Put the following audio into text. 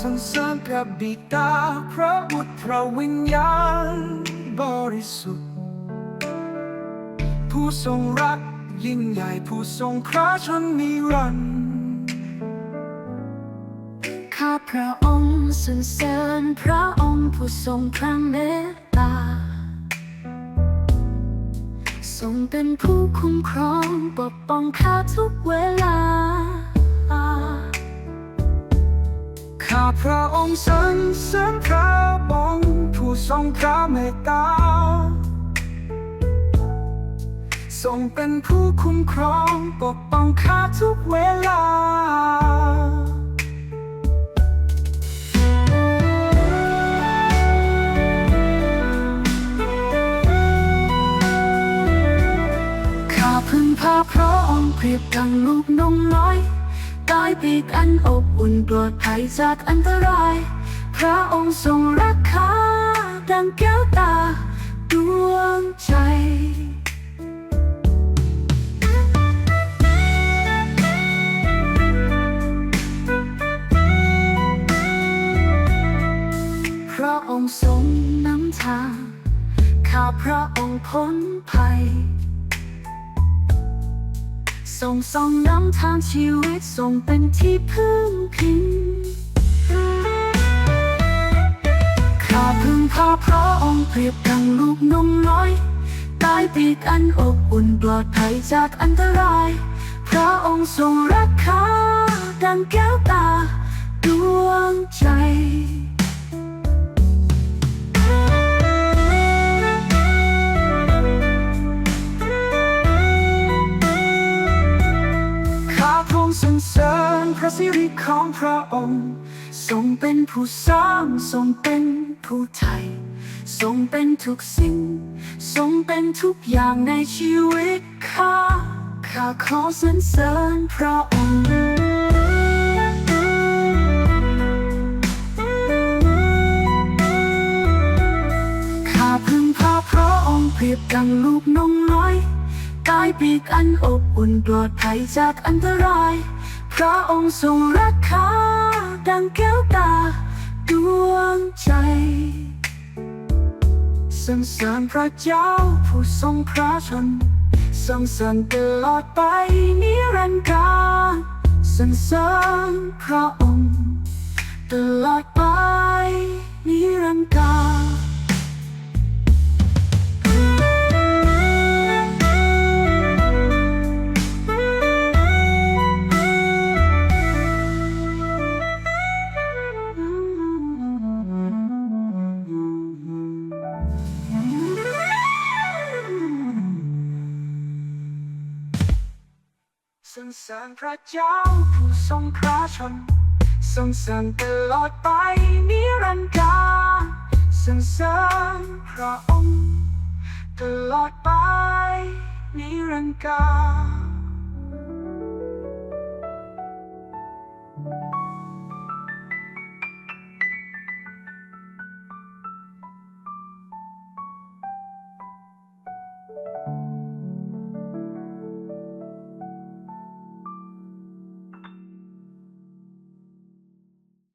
สรรเสริญพระบิดาพระบุตรพระวิญญาณบริสุทธิ์ ผู้ทรงรักยิ่งใหญ่ผู้ทรงพระชนนิรันดร์ข้าพระองค์สรรเสริญพระองค์ผู้ทรงพระเมตตา ทรงเป็นผู้คุ้มครองปกป้องข้าทุกเวลา ข้าพระองค์สรรเสริญพระองผู้ทรงพระเมตตา ทรงเป็นผู้คุ้มครองปกป้องข้าทุกเวลาข้าพึ่งพาพระองค์เปรียบดังลูกนงน้อย ใต้ปีกอันอบอุ่นปลอดภัยจากอันตราย พระองค์ทรงรักข้าดังแก้วตาดวงใจพระองค์ทรงนำทางข้าพระองค์พ้นภัย ทรงส่องนำทางชีวิตทรงเป็นที่พึ่งพิงข้าพึ่งพาพระองค์เปรียบดังลูกนุ่มน้อยใต้ปีกอันอบอุ่นปลอดภัยจากอันตราย พระองค์ทรงรักข้าดังแก้วตาดวงใจ สรรเสริญพระสิริของพระองค์ ทรงเป็นผู้สร้างทรงเป็นผู้ไทย ทรงเป็นทุกสิ่ง ทรงเป็นทุกอย่างในชีวิตข้าข้าขอสรรเสริญพระองค์ข้าพึ่งพาพระองค์เปรียบดังลูกนงน้อย กายปีกอันอบอุ่นปลอดภัยจากอันตราย พระองค์ทรงรักข้าดังแก้วตา ดวงใจสรรเสริญพระเจ้าผู้ทรงพระชนสรรเสริญตลอดไปนิรันดร์กาลสรรเสริญพระองค์ ตลอดไป สรรเสริญพระเจ้าผู้ทรงพระชนสรรเสริญตลอดไปนิรันดร์กาลสรรเสริญพระองค์ตลอดไปนิรันดร์กาล